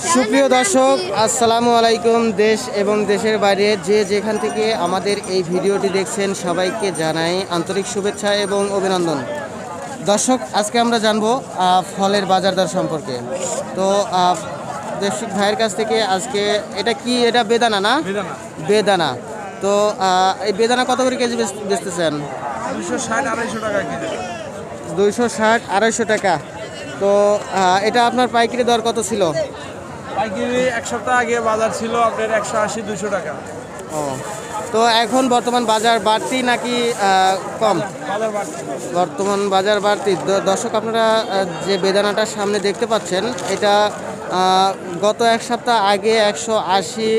সুপ্রিয় দর্শক আসসালামু আলাইকুম। দেশ এবং দেশের বাইরে যে যেখান থেকে আমাদের এই ভিডিওটি দেখছেন সবাইকে জানাই আন্তরিক শুভেচ্ছা এবং অভিনন্দন। দর্শক আজকে আমরা জানব ফলের বাজার দর সম্পর্কে। তো দেশিক ভাইয়ের কাছ থেকে আজকে এটা কি এটা বেদানা না? বেদানা। তো এই বেদানা কত করে কেজি বেচতেছেন? দুশো ষাট আড়াইশো টাকা কেজি। দুইশো ষাট আড়াইশো টাকা। তো এটা আপনার পাইকারি দর কত ছিল? পাইকারি এক সপ্তাহ আগে বাজার ছিল আপনার একশো আশি দুশো টাকা। ও তো এখন বর্তমান বাজার বাড়তি নাকি কম? বর্তমান বাজার বাড়তি। দর্শক আপনারা যে বেদানাটার সামনে দেখতে পাচ্ছেন এটা গত এক সপ্তাহ আগে একশো আশি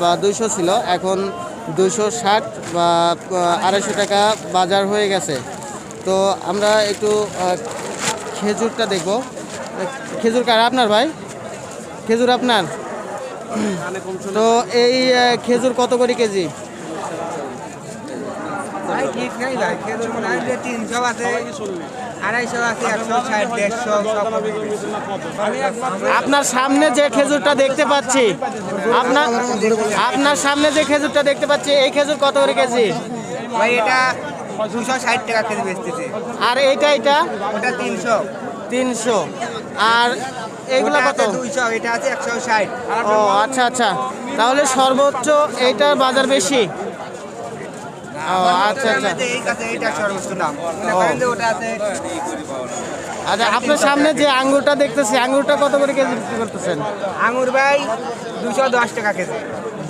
বা দুইশো ছিল এখন দুইশো ষাট বা আড়াইশো টাকা বাজার হয়ে গেছে। তো আমরা একটু খেজুরটা দেখব। খেজুর কার আপনার ভাই? খেজুর আপনার? তো এই খেজুর কত করে কেজি? আপনার সামনে যে খেজুরটা দেখতে পাচ্ছি আপনার আপনার সামনে যে খেজুরটা দেখতে পাচ্ছি এই খেজুর কত করে কেজি? ভাই এটা দুশো ষাট টাকা কেজি বেচতেছে। আর এইটা এটা ওটা তিনশো। তিনশো। আর এগুলো কত? দুইশো এটা আছে একশো ষাট। ও আচ্ছা আচ্ছা। তাহলে সর্বোচ্চ এইটার বাজার বেশি? ও আচ্ছা আচ্ছা। এই কাছে এইটা সর্বোচ্চ দাম। ওটা আছে আচ্ছা আপনার সামনে যে আঙ্গুরটা দেখতেছি আঙ্গুরটা কত করে কেজি বিক্রি করতেছেন? আঙুর ভাই দুশো দশ টাকা কেজি।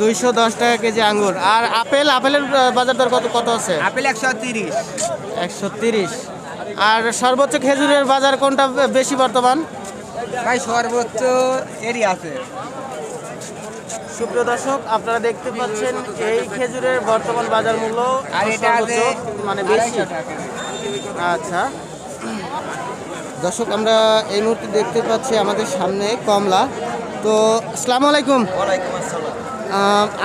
দুইশো দশ টাকা কেজি আঙ্গুর। আর আপেল আপেলের বাজার দর কত কত আছে? আপেল একশো তিরিশ। একশো তিরিশ। আর সর্বোচ্চ খেজুরের বাজার কোনটা বেশি বর্তমান? ভাই সর্বোচ্চ এরই আছে। সুপ্রিয় দর্শক আপনারা দেখতে পাচ্ছেন এই খেজুরের বর্তমান বাজার মূল্য আর এটা আছে মানে বেশি। আচ্ছা। দর্শক আমরা এই মুহূর্তে দেখতে পাচ্ছি আমাদের সামনে কমলা। তো আসসালামু আলাইকুম।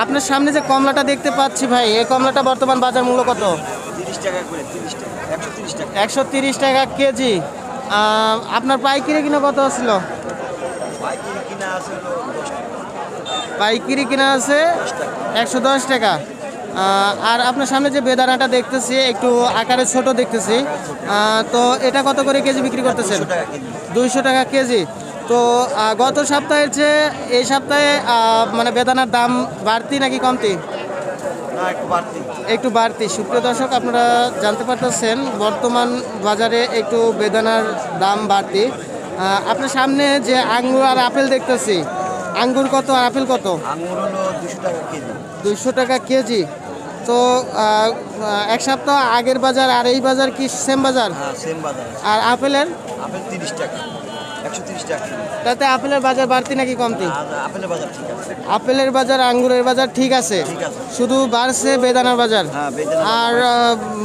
আপনার সামনে যে কমলাটা দেখতে পাচ্ছি ভাই এই কমলাটা বর্তমান বাজার মূল্য কত? তিরিশ টাকা করে তিরিশ টাকা। একশো তিরিশ টাকা কেজি। আপনার পাইকারি কিনা কত ছিল পাইকারি কিনা আছে একশো দশ টাকা। আর আপনার সামনে যে বেদানাটা দেখতেছি একটু আকারে ছোট দেখতেছি। তো এটা কত করে কেজি বিক্রি করতেছেন? দুইশো টাকা কেজি। তো গত সপ্তাহের চেয়ে এই সপ্তাহে মানে বেদানার দাম বাড়তি নাকি কমতি? একটু বাড়তি। সুপ্রিয় দর্শক আপনারা জানতে পারতেছেন বর্তমান বাজারে একটু বেদানার দাম বাড়তি। আপনার সামনে যে আঙ্গুর আর আপেল দেখতেছি আঙ্গুর কত আর আপেল কত? আঙুর হলো দুশো টাকা কেজি। দুইশো টাকা কেজি। তো এক সপ্তাহ আগের বাজার আর এই বাজার কি সেম বাজার? হ্যাঁ সেম বাজার। আর আপেলের? আপেল তিরিশ টাকা। একশো তিরিশ টাকা কিলো। তাতে আপেলের বাজার বাড়তি নাকি কমতি? আপেলের বাজার ঠিক আছে। আপেলের বাজার আঙ্গুরের বাজার ঠিক আছে? শুধু বাড়ছে বেদানার বাজার? হ্যাঁ আর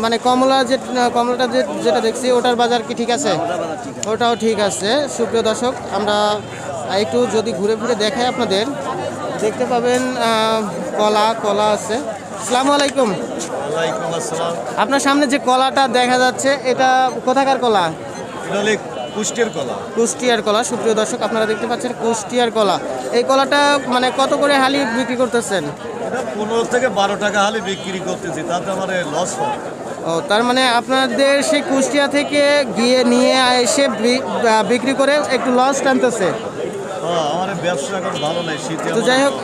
মানে কমলা যে কমলাটা যে যেটা দেখছি ওটার বাজার কি ঠিক আছে? ওটার বাজার ঠিক আছে। ওটাও ঠিক আছে। সুপ্রিয় দর্শক আমরা একটু যদি ঘুরে ফিরে দেখাই আপনাদের দেখতে পাবেন কলা কলা আছে। আসসালামু আলাইকুম। ওয়ালাইকুম আপনার সামনে যে কলাটা দেখা যাচ্ছে এটা কোথাকার কলা? কুষ্টের কলা। কুষ্টিয়ার কলা সুপ্রিয় দর্শক আপনারা দেখতে পাচ্ছেন কুষ্টিয়ার কলা। এই কলাটা মানে কত করে হালি বিক্রি করতেছেন? এটা পনেরো থেকে বারো টাকা হালে বিক্রি করতেছি তাতে আমার লস হয়। ও তার মানে আপনাদের সেই কুষ্টিয়া থেকে গিয়ে নিয়ে এসে বিক্রি করে একটু লস টানতেছে। হ্যাঁ, তো যাই হোক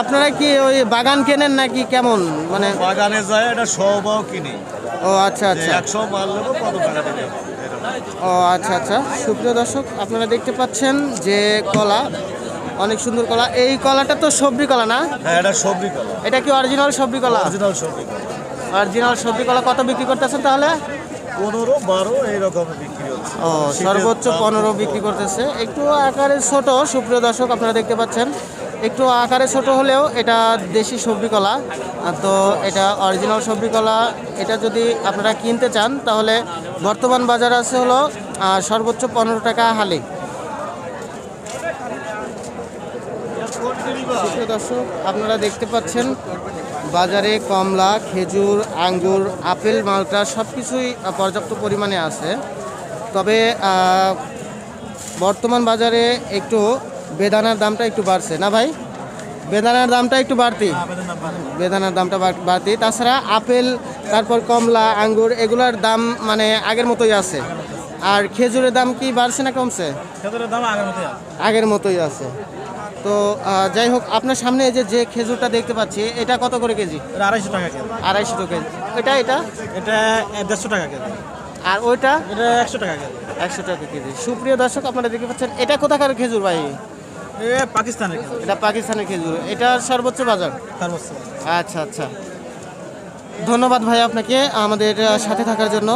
আপনারা কি ওই বাগান কেনেন নাকি কেমন? মানে বাগানে যায় এটা সবাও কিনি। ও আচ্ছা আচ্ছা। একশো মাল নেব কত টাকা। ও আচ্ছা আচ্ছা। সুপ্রিয় দর্শক আপনারা দেখতে পাচ্ছেন যে কলা অনেক সুন্দর কলা। এই কলাটা তো সবজি কলা না? হ্যাঁ এটা সবজি কলা। এটা কি অরিজিনাল সবজি কলা? অরিজিনাল সবজি কলা। অরিজিনাল সবজি কলা কত বিক্রি করতেছেন তাহলে? পনেরো বারো এইরকম বিক্রি হচ্ছে। ও সর্বোচ্চ পনেরো বিক্রি করতেছে। একটু আকারে ছোট সুপ্রিয় দর্শক আপনারা দেখতে পাচ্ছেন। একটু আকারে ছোট হলেও এটা দেশি সবজি কলা তো এটা অরিজিনাল সবজি কলা এটা যদি আপনারা কিনতে চান, তাহলে বর্তমান বাজার আছে হলো সর্বোচ্চ পনেরো টাকা হালি। দর্শক, আপনারা দেখতে পাচ্ছেন, বাজারে কমলা, খেজুর, আঙ্গুর, আপেল, মালটা সব কিছুই পর্যাপ্ত পরিমাণে আছে। তবে বর্তমান বাজারে একটু বেদানার দামটা একটু বাড়ছে না ভাই? বেদানার দামটা একটু বাড়তি। বেদানার দামটা বাড়- বাড়তি। তাছাড়া আপেল তারপর কমলা আঙ্গুর এগুলার দাম মানে আগের মতোই আছে। আর খেজুরের দাম কি বাড়ছে না কমছে? খেজুরের দাম আগের মতোই আছে। আগের মতোই আছে। তো যাই হোক আপনার সামনে এই যে যে খেজুরটা দেখতে পাচ্ছি এটা কত করে কেজি? আড়াইশো টাকা কেজি। আড়াইশো কেজি। এটা এটা? এটা দেড়শো টাকা কেজি। আর ওইটা? এটা একশো টাকা কেজি। একশো টাকা কেজি। সুপ্রিয় দর্শক আপনারা দেখতে পাচ্ছেন এটা কোথাকার খেজুর ভাই? পাকিস্তানের এটা পাকিস্তানের খেজুর এটার সর্বোচ্চ বাজার? সর্বোচ্চ আচ্ছা আচ্ছা। ধন্যবাদ ভাই আপনাকে আমাদের সাথে থাকার জন্য।